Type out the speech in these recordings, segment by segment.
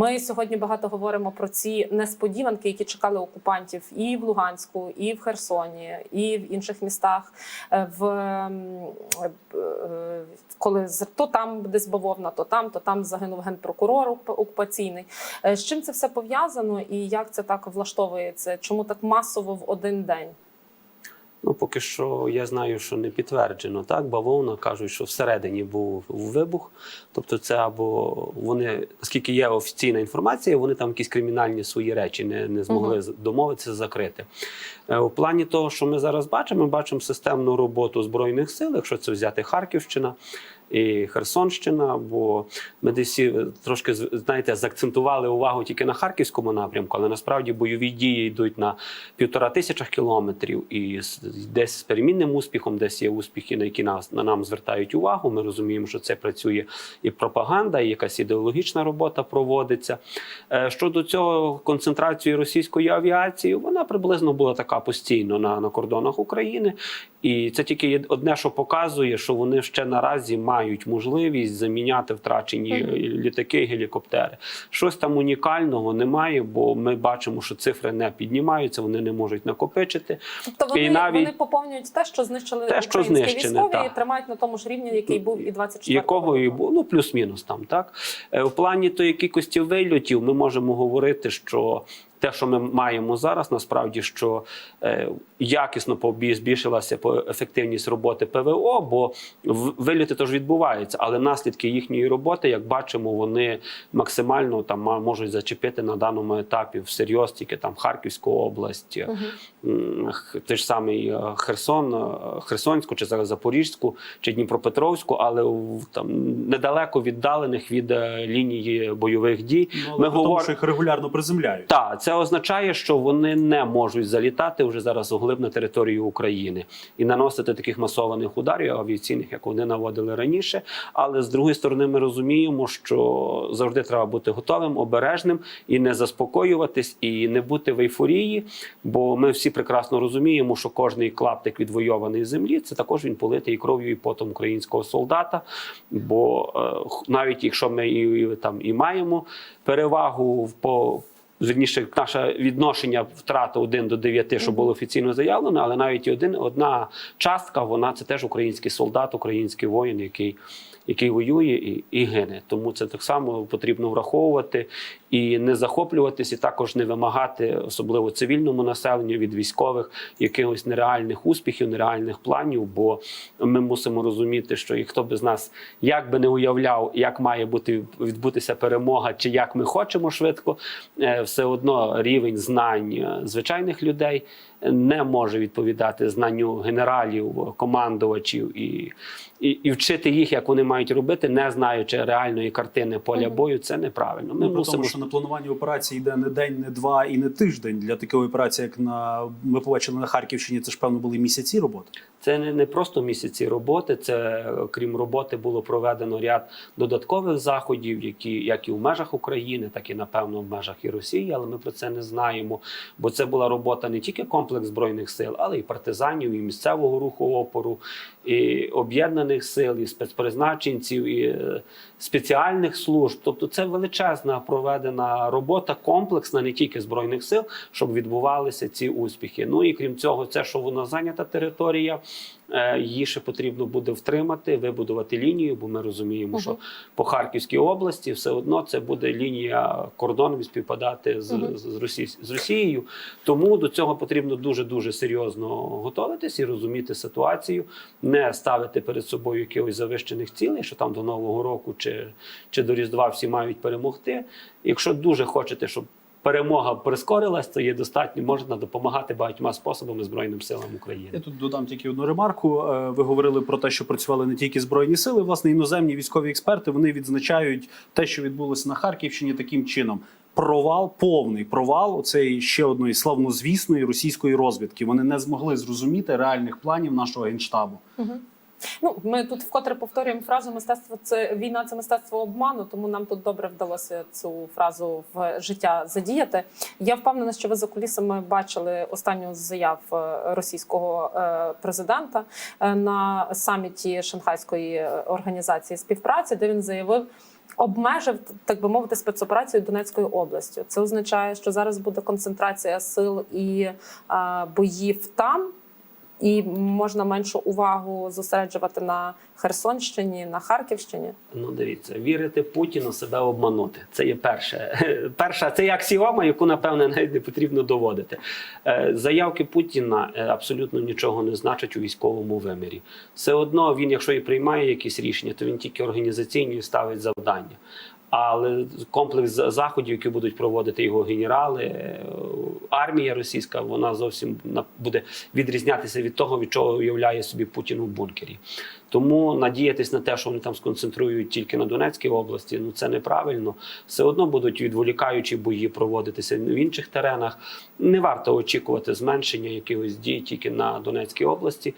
Ми сьогодні багато говоримо про ці несподіванки, які чекали окупантів і в Луганську, і в Херсоні, і в інших містах. Е, В ем, е, коли то там десь бавовна, то там, то там загинув генпрокурор окупаційний. Е, З чим це все пов'язано, і як це так влаштовується? Чому так масово в один день? Ну, поки що я знаю, що не підтверджено. Так, бавовна кажуть, що всередині був вибух. Тобто, це або вони, оскільки є офіційна інформація, вони там якісь кримінальні свої речі не, не змогли з- домовитися закрити. Е, У плані того, що ми зараз бачимо, ми бачимо системну роботу збройних сил, якщо це взяти Харківщина. І Херсонщина, бо ми десь е, трошки знаєте, заакцентували увагу тільки на харківському напрямку, але насправді бойові дії йдуть на півтора тисячах кілометрів, і десь з перемінним успіхом, десь є успіхи, на які нас на нам звертають увагу. Ми розуміємо, що це працює і пропаганда, і якась ідеологічна робота проводиться. Е, Щодо цього концентрації російської авіації, вона приблизно була така постійно на, на кордонах України. І це тільки одне, що показує, що вони ще наразі мають можливість заміняти втрачені літаки, гелікоптери. Щось там унікального немає, бо ми бачимо, що цифри не піднімаються, вони не можуть накопичити. Тобто вони, І навіть- вони поповнюють те, що знищили Те, що українські знищене, військові, так. і тримають на тому ж рівні, який був і 24 якого і було, ну плюс-мінус там, так Е, у плані тої кількості вильотів ми можемо говорити, що те, що ми маємо зараз, насправді що е, якісно побі- збільшилася по- ефективність роботи ПВО, бо в- вильоти теж відбуваються, але наслідки їхньої роботи, як бачимо, вони максимально там ма- можуть зачепити на даному етапі всерйоз тільки там Харківську область, е, Мгм. той ж самий е, Херсон, е, Херсонську чи зараз Запорізьку чи Дніпропетровську, але в- там недалеко віддалених від е, лінії бойових дій. Ну, але Ми при тому, говор- що їх регулярно приземляють. Так, це означає, що вони не можуть залітати вже зараз углиб на територію України і наносити таких масованих ударів авіаційних, як вони наводили раніше. Але з другої сторони, ми розуміємо, що завжди треба бути готовим, обережним і не заспокоюватись, і не бути в ейфорії. Бо ми всі прекрасно розуміємо, що кожний клаптик відвойований землі це також він политий кров'ю і потом українського солдата. Бо е, навіть якщо ми і, і там і маємо перевагу по. Вірніше, наше відношення втрати 1 до 9, що було офіційно заявлено, але навіть і один, одна частка, вона це теж український солдат, український воїн, який, який воює і, і гине. Тому це так само потрібно враховувати і не захоплюватись, і також не вимагати, особливо цивільному населенню від військових, якихось нереальних успіхів, нереальних планів. Бо ми мусимо розуміти, що і хто би з нас як би не уявляв, як має бути відбутися перемога, чи як ми хочемо швидко, е, все одно рівень знань е, звичайних людей не може відповідати знанню генералів, командувачів і, і, і вчити їх, як вони мають робити, не знаючи реальної картини поля бою. Це неправильно. Ми Ну, мусимо тому, що на планування операції йде не день, не два і не тиждень. Для такої операції, як на ми побачили на Харківщині, це ж певно були місяці роботи. Це не, не просто місяці роботи. Це крім роботи було проведено ряд додаткових заходів, які як і в межах України, так і напевно в межах і Росії. Але ми про це не знаємо. Бо це була робота не тільки комплекс збройних сил, але і партизанів, і місцевого руху опору, і об'єднаних сил, і спецпризначенців, і е, спеціальних служб. Тобто, це величезна проведена робота, комплексна не тільки збройних сил, щоб відбувалися ці успіхи. Ну і крім цього, це що вона зайнята територія. Е, Її ще потрібно буде втримати, вибудувати лінію, бо ми розуміємо, Мгм. що по Харківській області все одно це буде лінія кордоном співпадати з, Мгм. з, Росі... з Росією. Тому до цього потрібно дуже дуже серйозно готуватись і розуміти ситуацію, не ставити перед собою якихось завищених цілей, що там до нового року чи, чи до Різдва всі мають перемогти. Якщо дуже хочете, щоб перемога прискорилась, то є достатньо, можна допомагати багатьма способами Збройним силам України. Я тут додам тільки одну ремарку. Е, Ви говорили про те, що працювали не тільки збройні сили, власне, іноземні військові експерти вони відзначають те, що відбулося на Харківщині, таким чином. Провал, повний провал оцеї ще одної славнозвісної російської розвідки. Вони не змогли зрозуміти реальних планів нашого генштабу. Мгм. Ну, ми тут вкотре повторюємо фразу мистецтво це війна, це мистецтво обману, тому нам тут добре вдалося цю фразу в життя задіяти. Я впевнена, що ви за кулісами бачили останню з заяв е, російського е, президента е, на саміті Шанхайської організації співпраці, де він заявив. обмежив, так би мовити, спецоперацію Донецькою областю. Це означає, що зараз буде концентрація сил і е, боїв там. І можна меншу увагу зосереджувати на Херсонщині, на Харківщині. Ну, дивіться, вірити Путіну себе обманути. Це є перше. Перша це є аксіома, яку напевне навіть не потрібно доводити. Е, Заявки Путіна е, абсолютно нічого не значать у військовому вимірі. Все одно він, якщо і приймає якісь рішення, то він тільки організаційні ставить завдання. Але комплекс заходів, які будуть проводити його генерали, е, армія російська, вона зовсім буде відрізнятися від того, від чого уявляє собі Путін у бункері. Тому надіятись на те, що вони там сконцентрують тільки на Донецькій області, ну це неправильно. Все одно будуть відволікаючі бої проводитися в інших теренах. Не варто очікувати зменшення якихось дій тільки на Донецькій області.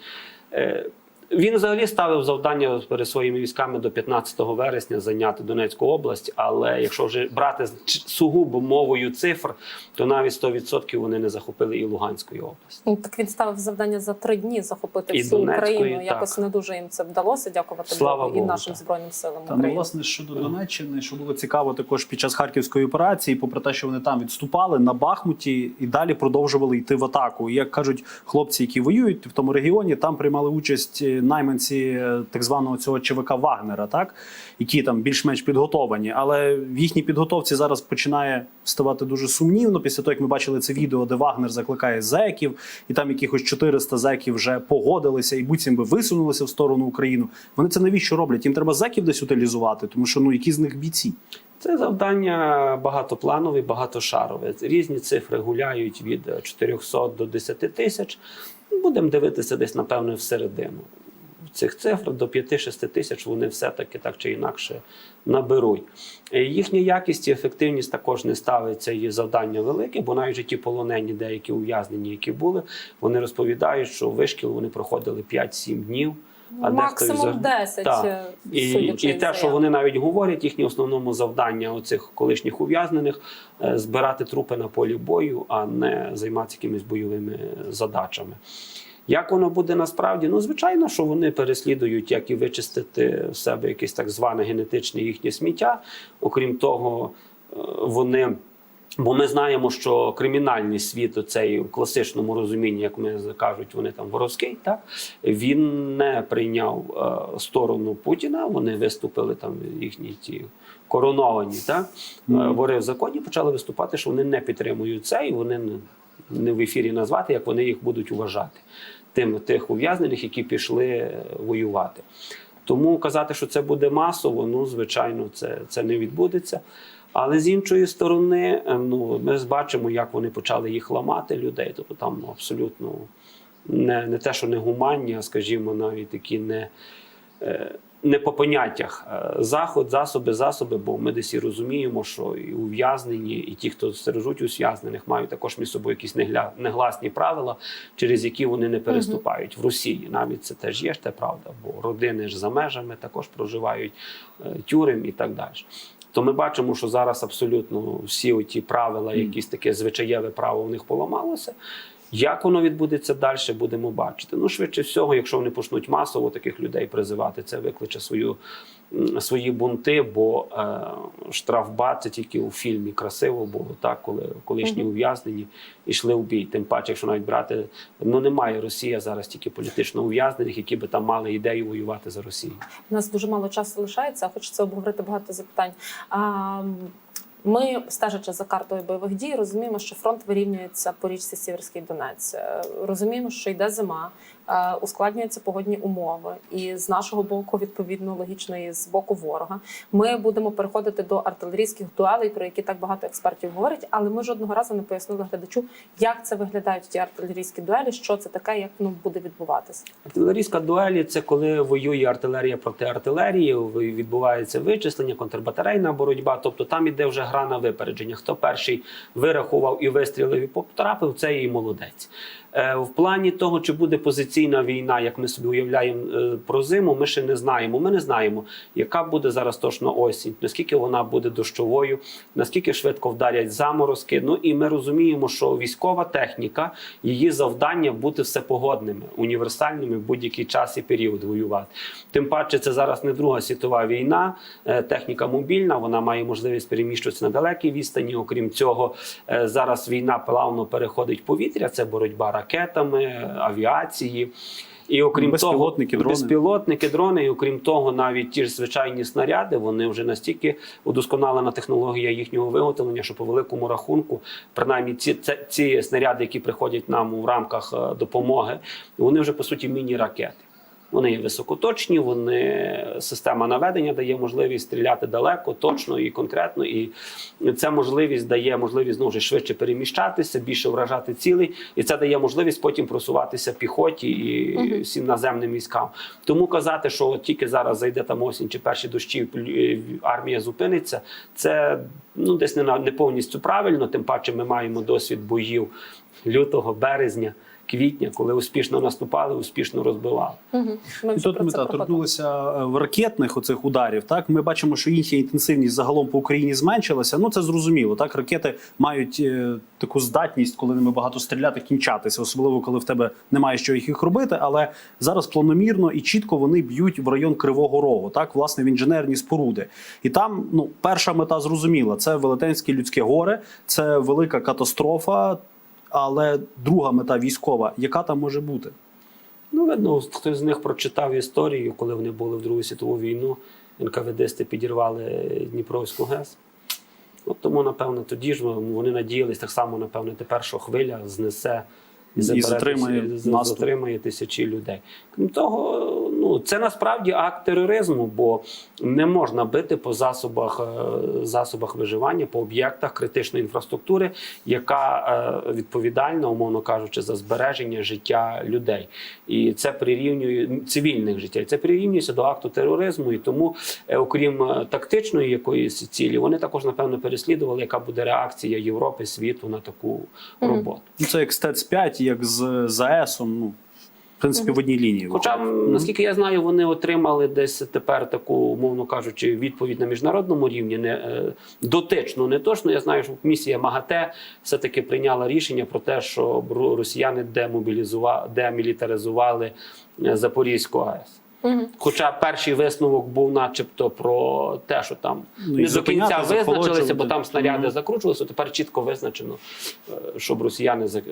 Він взагалі ставив завдання перед своїми військами до 15 вересня зайняти Донецьку область. Але якщо вже брати з- сугубо мовою цифр, то навіть 100% вони не захопили і Луганської області. Ну, так він ставив завдання за три дні захопити І всю Донецької, Україну. так. Якось не дуже їм це вдалося. Дякувати Слава Богу і нашим так. збройним силам Та ну, власне щодо Донеччини, що було цікаво також під час харківської операції, попри те, що вони там відступали на Бахмуті і далі продовжували йти в атаку. І як кажуть хлопці, які воюють в тому регіоні, там приймали участь е, найманці е, так званого цього ЧВК Вагнера, так які там більш-менш підготовані. Але в їхній підготовці зараз починає ставати дуже сумнівно. Після того, як ми бачили це відео, де Вагнер закликає зеків, і там якихось 400 зеків вже погодилися і буцім би висунулися в сторону України. Вони це навіщо роблять? Їм треба зеків десь утилізувати, тому що ну які з них бійці. Це завдання багатопланове, багатошарове. Різні цифри гуляють від 400 до 10 тисяч. Будемо дивитися десь, напевно, всередину. Цих цифр до 5-6 тисяч вони все-таки так чи інакше наберуть. Е, Їхня якість і ефективність також не ставиться і завдання велике, бо навіть ті полонені, деякі ув'язнені, які були, вони розповідають, що вишкіл вони проходили 5-7 днів. а Максимум взагалі- 10, Так. е, І, і те, що вони навіть говорять, їхнє основному завдання оцих колишніх ув'язнених е, збирати трупи на полі бою, а не займатися якимись бойовими задачами. Як воно буде насправді? Ну, звичайно, що вони переслідують, як і вичистити в себе якесь так зване генетичне їхнє сміття. Окрім того, е, вони. Бо ми знаємо, що кримінальний світ, оцей в класичному розумінні, як ми кажуть, вони там воровський, так він не прийняв е, сторону Путіна. Вони виступили там їхні ті короновані, так е, вори в законі почали виступати, що вони не підтримують це, і вони не, в ефірі назвати, як вони їх будуть вважати. Тим тих ув'язнених, які пішли е, воювати. Тому казати, що це буде масово, ну звичайно, це, це не відбудеться. Але з іншої сторони, е, ну ми бачимо, як вони почали їх ламати людей. Тобто там абсолютно не, не те, що не гуманні, а скажімо, навіть такі не, е, не по поняттях. Е, Заход, засоби, засоби, бо ми десь і розуміємо, що і ув'язнені, і ті, хто стережуть ув'язнених, мають також між собою якісь негля- негласні правила, через які вони не переступають в Росії. Навіть це теж є ж те правда, бо родини ж за межами також проживають е, тюрем і так далі. То ми бачимо, що зараз абсолютно всі ті правила, якісь таке звичаєве право в них поламалося. Як воно відбудеться далі, будемо бачити. Ну, швидше всього, якщо вони почнуть масово таких людей призивати, це викличе свою, свої бунти, бо е, штрафбат це тільки у фільмі красиво було, так, коли колишні ув'язнені йшли в бій. Тим паче, якщо навіть брати, ну немає Росія зараз тільки політично ув'язнених, які би там мали ідею воювати за Росію. У нас дуже мало часу лишається, хочеться обговорити багато запитань. А, Ми, стежачи за картою бойових дій, розуміємо, що фронт вирівнюється по річці Сіверський Донець. Е, Розуміємо, що йде зима, ускладнюються погодні умови, і з нашого боку, відповідно, логічно, і з боку ворога. Ми будемо переходити до артилерійських дуелей, про які так багато експертів говорять, але ми жодного разу не пояснили глядачу, як це виглядають ті артилерійські дуелі, що це таке, як воно буде відбуватися. Артилерійська дуелі це коли воює артилерія проти артилерії, відбувається вичислення, контрбатарейна боротьба. Тобто там іде вже гра на випередження. Хто перший вирахував і вистрілив і потрапив, це і молодець. Е, В плані того, чи буде позиційна війна, як ми собі уявляємо е, про зиму, ми ще не знаємо. Ми не знаємо, яка буде зараз точно осінь, наскільки вона буде дощовою, наскільки швидко вдарять заморозки. Ну і ми розуміємо, що військова техніка, її завдання бути всепогодними, універсальними в будь-який час і період воювати. Тим паче, це зараз не Друга світова війна, е, техніка мобільна, вона має можливість переміщуватися на далекій відстані. Окрім цього, зараз війна плавно переходить в повітря. Це боротьба ракетами, авіації. І окрім Безпілотники, того, дрони. безпілотники, дрони, і окрім того, навіть ті ж звичайні снаряди, вони вже настільки удосконалена технологія їхнього виготовлення, що по великому рахунку, принаймні ці, це, ці снаряди, які приходять нам в рамках е, допомоги, вони вже по суті міні-ракети. Вони є високоточні, вони система наведення дає можливість стріляти далеко, точно і конкретно. І ця можливість дає можливість знову ж швидше переміщатися, більше вражати цілей, і це дає можливість потім просуватися піхоті і всім наземним військам. Тому казати, що от тільки зараз зайде там осінь чи перші дощі, е, армія зупиниться, це ну десь не на- не повністю правильно. Тим паче, ми маємо досвід боїв лютого, березня. Квітня, коли успішно наступали, успішно розбивали. Угу. Ми І тут ми та, торкнулися е, в ракетних оцих ударів. Так ми бачимо, що їхня інтенсивність загалом по Україні зменшилася. Ну це зрозуміло. Так ракети мають е, таку здатність, коли ними багато стріляти, кінчатися, особливо коли в тебе немає що їх робити. Але зараз планомірно і чітко вони б'ють в район Кривого Рогу, так власне в інженерні споруди. І там ну перша мета зрозуміла: це велетенське людське горе, це велика катастрофа. Але друга мета військова, яка там може бути? Ну, видно, хтось з них прочитав історію, коли вони були в Другу світову війну. НКВДсти підірвали Дніпровську ГЕС. От тому, напевно, тоді ж вони надіялись так само, напевно, тепер, що хвиля знесе І забере затримає затримає тисячі людей. Крім того, ну це насправді акт тероризму, бо не можна бити по засобах, е, засобах виживання, по об'єктах критичної інфраструктури, яка е, відповідальна, умовно кажучи, за збереження життя людей. І це прирівнює цивільних життя. І це прирівнюється до акту тероризму. І тому, е, окрім тактичної якоїсь цілі, вони також напевно переслідували, яка буде реакція Європи, світу на таку роботу. Ну, це як стец 5 як з ЗАЕСом. Ну, принципі, в одній лінії. Хоча, наскільки я знаю, вони отримали десь тепер таку, умовно кажучи, відповідь на міжнародному рівні, не е, дотично, не точно. Я знаю, що місія МАГАТЕ все-таки прийняла рішення про те, що росіяни демобілізували, демілітаризували е, Запорізьку АЕС. Мгм. Хоча перший висновок був, начебто, про те, що там Ну, не до кінця визначилися, бо там снаряди Мгм. закручувалися. Тепер чітко визначено, е, щоб росіяни за-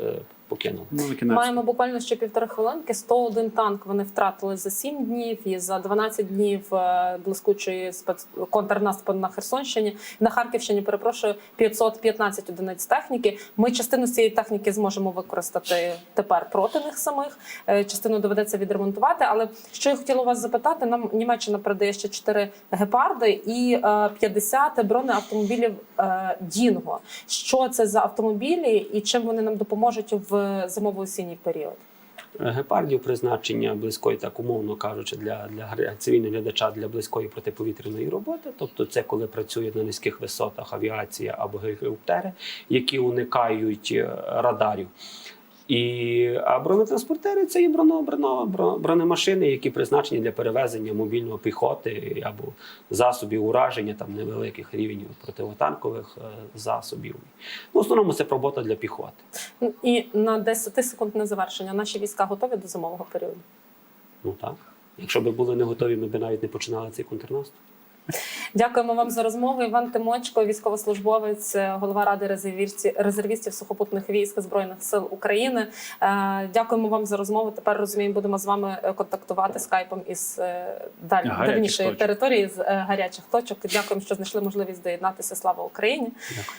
покинули. Ну, кінець. Маємо буквально ще півтори хвилинки. 101 танк вони втратили за 7 днів і за 12 днів е, блискучої спец... контрнаступу на Херсонщині. На Харківщині, перепрошую, 515 одиниць техніки. Ми частину з цієї техніки зможемо використати тепер проти них самих. Е, Частину доведеться відремонтувати. Але що я хотіла вас запитати, нам Німеччина передає ще 4 гепарди і е, 50 бронеавтомобілів е, Дінго. Що це за автомобілі і чим вони нам допоможуть в зимово-осінній період? Гепардів призначення близької, так умовно кажучи, для, для цивільного глядача для близької протиповітряної роботи. Тобто, це коли працює на низьких висотах авіація або гелікоптери, які уникають е, радарів. І а бронетранспортери це і броно, броно, бронемашини, які призначені для перевезення мобільної піхоти або засобів ураження там невеликих рівнів противотанкових е, засобів. Ну, в основному це робота для піхоти. І на 10 секунд на завершення наші війська готові до зимового періоду. Ну так. Якщо б були не готові, ми б навіть не починали цей контрнаступ. Дякуємо вам за розмову. Іван Тимочко, військовослужбовець, е, голова ради резервістів, резервістів сухопутних військ збройних сил України. Е, Дякуємо вам за розмову. Тепер розуміємо, будемо з вами е, контактувати скайпом із далі даль... Дальнішої точок. території з гарячих точок. Дякуємо, що знайшли можливість доєднатися. Слава Україні! Дякую.